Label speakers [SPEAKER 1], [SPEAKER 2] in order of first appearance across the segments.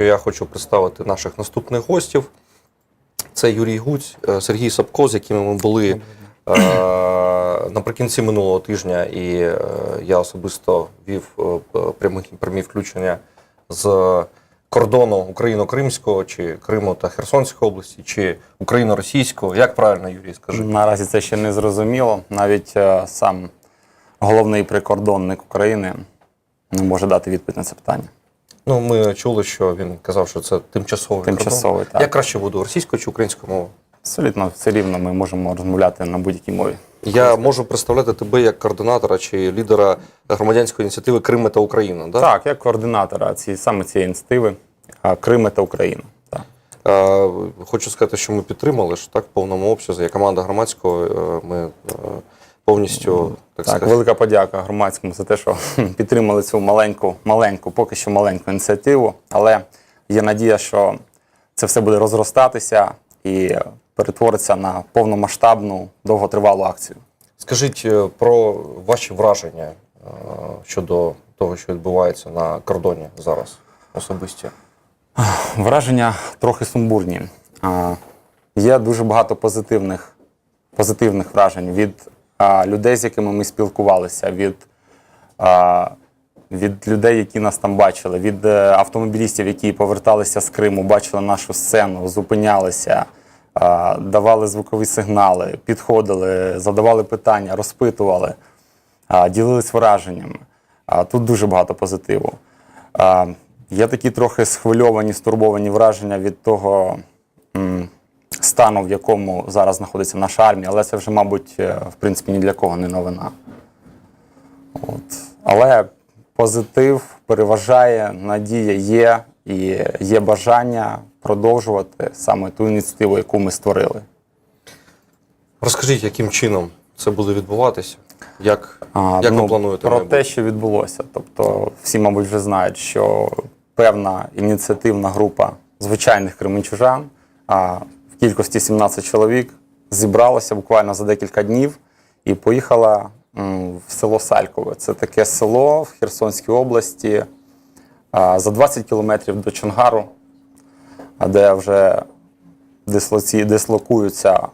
[SPEAKER 1] Я хочу представити наших наступних гостів. Це Юрій Гуць, е, Сергій Сапко, з якими ми були е, наприкінці минулого тижня, і е, я особисто вів е, прямі, прямі включення з кордону Україно-Кримського, чи Криму та Херсонської області, чи Україно-Російського. Як правильно, Юрій, скажи?
[SPEAKER 2] Наразі це ще не зрозуміло. Навіть сам головний прикордонник України не може дати відповідь на це питання.
[SPEAKER 1] Ну, ми чули, що він казав, що це тимчасовий.
[SPEAKER 2] Тимчасовий, так.
[SPEAKER 1] Як краще буду, російською чи українською мовою?
[SPEAKER 2] Абсолютно все рівно ми можемо розмовляти на будь-якій мові.
[SPEAKER 1] Я можу представляти тебе як координатора чи лідера громадянської ініціативи Крим та Україна. Да?
[SPEAKER 2] Так, як координатора ці, саме цієї ініціативи Крим та Україна. Так.
[SPEAKER 1] Е, Хочу сказати, що ми підтримали що так в повному обсязі. Як команда громадського е, ми е, повністю так,
[SPEAKER 2] Так,
[SPEAKER 1] сказати,
[SPEAKER 2] велика подяка громадському за те, що підтримали цю маленьку, маленьку, поки що маленьку ініціативу. Але є надія, що це все буде розростатися і перетвориться на повномасштабну довготривалу акцію.
[SPEAKER 1] Скажіть е, про ваші враження е, щодо того, що відбувається на кордоні зараз особисті.
[SPEAKER 2] Враження трохи сумбурні. Є дуже багато позитивних, позитивних вражень від людей, з якими ми спілкувалися, від, від людей, які нас там бачили, від е, автомобілістів, які поверталися з Криму, бачили нашу сцену, зупинялися, давали звукові сигнали, підходили, задавали питання, розпитували, ділились враженнями. Тут дуже багато позитиву. Є такі трохи схвильовані, стурбовані враження від того стану, в якому зараз знаходиться наша армія, але це вже, мабуть, е, в принципі, ні для кого не новина. От. Але позитив переважає, надія є і є бажання продовжувати саме ту ініціативу, яку ми створили.
[SPEAKER 1] Розкажіть, яким чином це буде відбуватися? Як,
[SPEAKER 2] А,
[SPEAKER 1] як
[SPEAKER 2] ну,
[SPEAKER 1] ви плануєте
[SPEAKER 2] про те, що відбулося. Тобто, всі, мабуть, вже знають, що певна ініціативна група звичайних кременчужан а, кількості 17 чоловік зібралася буквально за декілька днів і поїхала в село Салькове. Це таке село в Херсонській області за 20 кілометрів до Чонгару, де вже дислокуються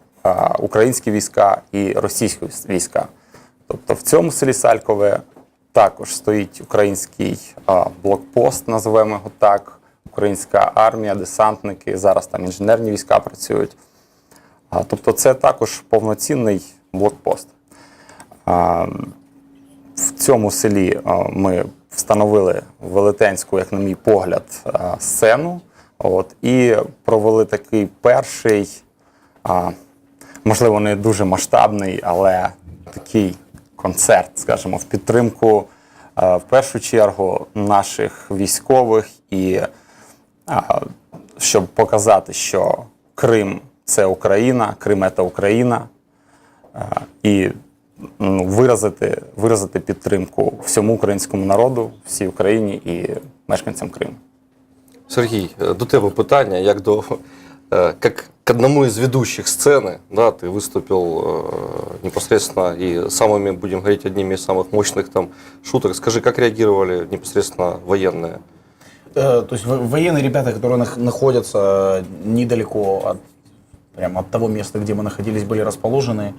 [SPEAKER 2] українські війська і російські війська. Тобто в цьому селі Салькове також стоїть український блокпост, називаємо його так, українська армія, десантники, зараз там інженерні війська працюють. Тобто це також повноцінний блокпост. В цьому селі ми встановили велетенську, як на мій погляд, сцену. От, і провели такий перший, можливо, не дуже масштабний, але такий концерт, скажімо, в підтримку в першу чергу наших військових і щоб показати, що Крим це Україна, Крим це Україна, а, і ну, виразити, виразити підтримку всьому українському народу, всій Україні і мешканцям Криму.
[SPEAKER 1] Сергій, е, до тебе питання, як до э, как к одному из ведущих сцены, да, ты выступил э, непосредственно и самыми, будем говорить, одними из самых мощных там шуток. Скажи, как реагировали непосредственно военные?
[SPEAKER 3] Э, То есть во- военные ребята, которые нах- находятся недалеко от, прямо от того места, где мы находились, были расположены.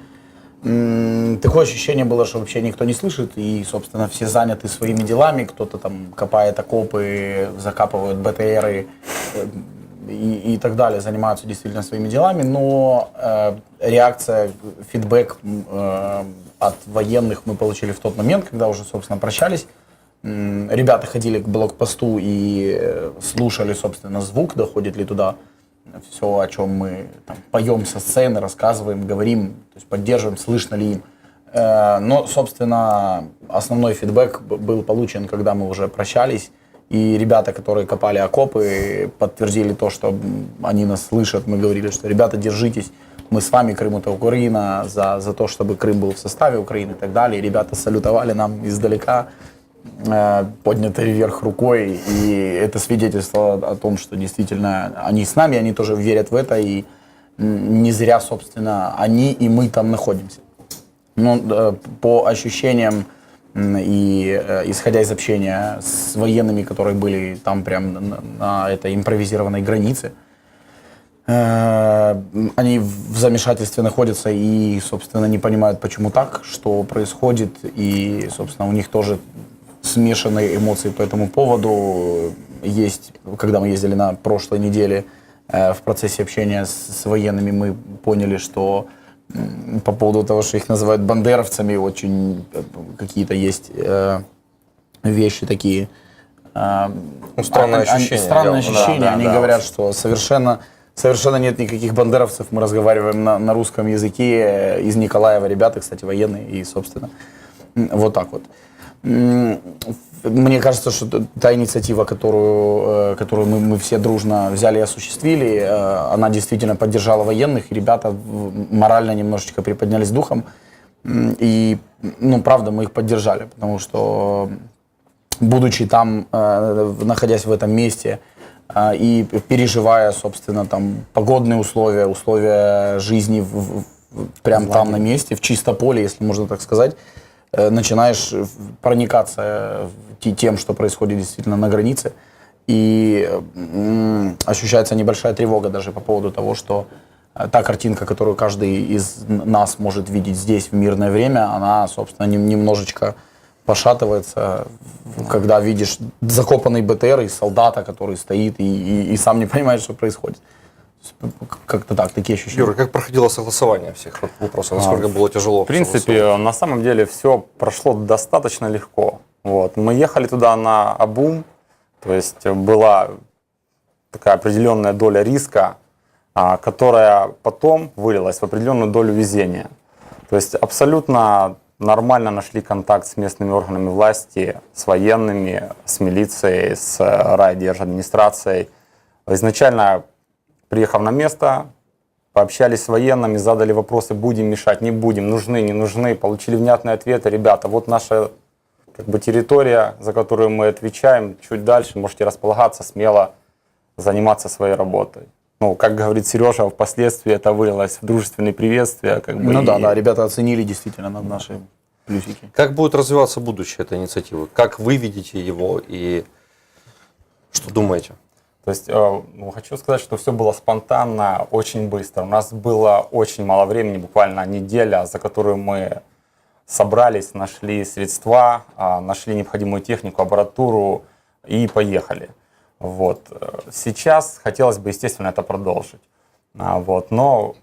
[SPEAKER 3] Такое ощущение было, что вообще никто не слышит, и, собственно, все заняты своими делами. Кто-то там копает окопы, закапывают БТРы э, и, и так далее, занимаются действительно своими делами. Но э, реакция, фидбэк э, от военных мы получили в тот момент, когда уже, собственно, прощались. Ребята ходили к блокпосту и э, слушали, собственно, звук, доходит ли туда все, о чем мы там, поем со сцены, рассказываем, говорим, то есть поддерживаем, слышно ли им. Э, Но, собственно, основной фидбэк был получен, когда мы уже прощались. И ребята, которые копали окопы, подтвердили то, что они нас слышат. Мы говорили, что ребята, держитесь, мы с вами, Крым это Украина, за, за то, чтобы Крым был в составе Украины и так далее. Ребята салютовали нам издалека, поднятой вверх рукой, и это свидетельство о том, что действительно они с нами, они тоже верят в это, и не зря, собственно, они и мы там находимся. Ну, э, по ощущениям И э, исходя из общения с военными, которые были там прям на, этой импровизированной границе, э, они в замешательстве находятся и, собственно, не понимают, почему так, что происходит, и, собственно, у них тоже смешанные эмоции по этому поводу есть. Когда мы ездили на прошлой неделе э, в процессе общения с, с военными, мы поняли, что по поводу того, что их называют бандеровцами, очень э, какие-то есть э, вещи такие.
[SPEAKER 1] Ну, странное
[SPEAKER 3] они- они-
[SPEAKER 1] ощущение, явно.
[SPEAKER 3] ощущение.
[SPEAKER 2] Да, да,
[SPEAKER 3] они
[SPEAKER 2] да,
[SPEAKER 3] говорят, что совершенно, совершенно нет никаких бандеровцев. Мы разговариваем на, на русском языке. Из Николаева ребята, кстати, военные. И, собственно, вот так вот. Мне кажется, что та инициатива, которую, э, которую мы, мы все дружно взяли и осуществили, э, она действительно поддержала военных, и ребята морально немножечко приподнялись духом. И, ну, правда, мы их поддержали, потому что будучи там, э, находясь в этом месте и переживая, собственно, там погодные условия, условия жизни в, в- в- прям там на месте, в чистополе, если можно так сказать, начинаешь проникаться э, те- тем, что происходит действительно на границе, и ощущается небольшая тревога даже по поводу того, что э, та картинка, которую каждый из нас может видеть здесь в мирное время, она, собственно, нем- немножечко пошатывается, когда видишь закопанный БТР и солдата, который стоит и, и- и сам не понимает, что происходит. Как-то так, такие ощущения.
[SPEAKER 1] Юра, как проходило согласование всех вопросов? Насколько было тяжело?
[SPEAKER 2] В принципе, на самом деле все прошло достаточно легко. Вот. Мы ехали туда на обум, то есть была такая определенная доля риска, а, которая потом вылилась в определенную долю везения. То есть абсолютно нормально нашли контакт с местными органами власти, с военными, с милицией, с э, райдержадминистрацией. Изначально, приехав на место, пообщались с военными, задали вопросы, будем мешать, не будем, нужны, не нужны, получили внятные ответы. Ребята, вот наша как бы, территория, за которую мы отвечаем, чуть дальше можете располагаться, смело заниматься своей работой. Ну, как говорит Сережа, впоследствии это вылилось в дружественные приветствия. Как бы,
[SPEAKER 3] Ну да,
[SPEAKER 2] и-
[SPEAKER 3] да, ребята оценили действительно на- наши плюсики.
[SPEAKER 1] Как будет развиваться будущее этой инициативы? Как вы видите его и что думаете?
[SPEAKER 2] То есть, э, ну, хочу сказать, что все было спонтанно, очень быстро. У нас было очень мало времени, буквально неделя, за которую мы собрались, нашли средства, а, нашли необходимую технику, аппаратуру и поехали. Вот. Сейчас хотелось бы, естественно, это продолжить. А, Вот. Но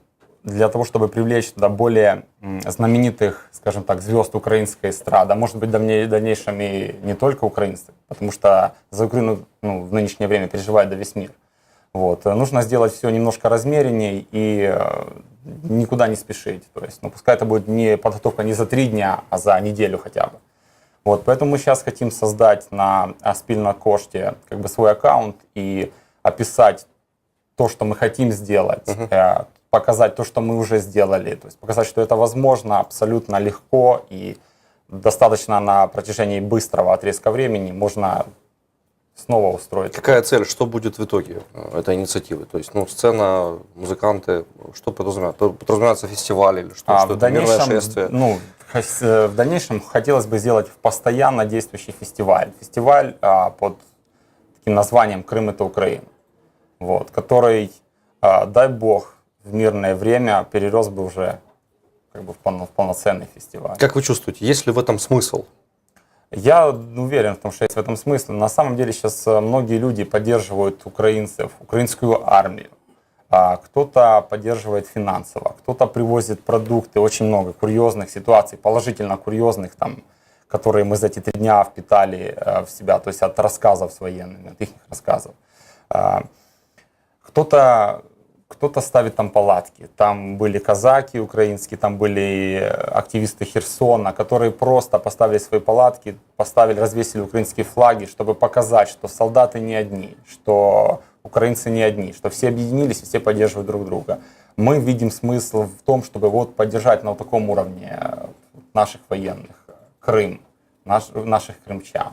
[SPEAKER 2] для того, чтобы привлечь туда более знаменитых, скажем так, звезд украинской эстрады, а может быть, в дальне- дальнейшем и не только украинцев, потому что за Украину ну, в нынешнее время переживает да весь мир. Вот. Нужно сделать все немножко размеренней и э, никуда не спешить. То есть, ну, пускай это будет не подготовка не за три дня, а за неделю хотя бы. Вот, поэтому мы сейчас хотим создать на Аспильна Коште как бы свой аккаунт и описать то, что мы хотим сделать, э, показать то, что мы уже сделали, то есть показать, что это возможно абсолютно легко и достаточно на протяжении быстрого отрезка времени можно снова устроить.
[SPEAKER 1] Какая цель, что будет в итоге э, этой инициативы? То есть, ну, сцена, музыканты, что подразумевает? Подразумевается фестиваль или что?
[SPEAKER 2] А
[SPEAKER 1] что
[SPEAKER 2] в дальнейшем,
[SPEAKER 1] шествие?
[SPEAKER 2] ну, э, в дальнейшем хотелось бы сделать постоянно действующий фестиваль. Фестиваль а, под таким названием «Крым – это Украина», вот, который, а, дай бог, в мирное время перерос бы уже как бы в, полно- в полноценный фестиваль.
[SPEAKER 1] Как вы чувствуете, есть ли в этом смысл?
[SPEAKER 2] Я уверен в том, что есть в этом смысл. На самом деле сейчас э, многие люди поддерживают украинцев, украинскую армию. А Кто-то поддерживает финансово, кто-то привозит продукты, очень много курьезных ситуаций, положительно курьезных, там, которые мы за эти три дня впитали э, в себя, то есть от рассказов с военными, от их рассказов. А, Кто-то кто-то ставит там палатки. Там были казаки украинские, там были э, активисты Херсона, которые просто поставили свои палатки, поставили, развесили украинские флаги, чтобы показать, что солдаты не одни, что украинцы не одни, что все объединились и все поддерживают друг друга. Мы видим смысл в том, чтобы вот поддержать на вот таком уровне э, наших военных, э, Крым, наш, наших крымчан,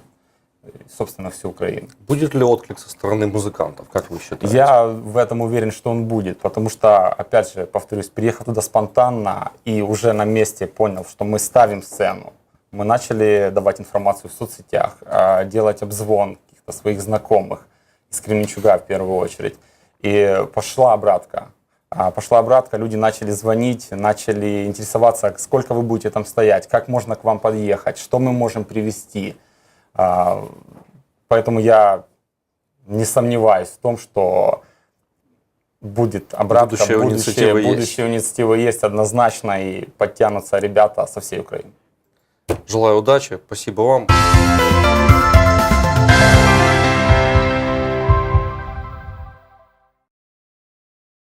[SPEAKER 2] собственно, всю Украину.
[SPEAKER 1] Будет ли отклик со стороны музыкантов, как вы считаете?
[SPEAKER 2] Я в этом уверен, что он будет, потому что, опять же, повторюсь, приехал туда спонтанно и уже на месте понял, что мы ставим сцену. Мы начали давать информацию в соцсетях, а, делать обзвон каких-то своих знакомых из Кременчуга в первую очередь. И пошла обратка. А, Пошла обратка, люди начали звонить, начали интересоваться, сколько вы будете там стоять, как можно к вам подъехать, что мы можем привезти. А, Поэтому я не сомневаюсь в том, что будет обратка,
[SPEAKER 1] Будущее
[SPEAKER 2] будущее,
[SPEAKER 1] инициативы есть.
[SPEAKER 2] будущее у инициативы есть однозначно, и подтянутся ребята со всей Украины.
[SPEAKER 1] Желаю удачи, спасибо вам.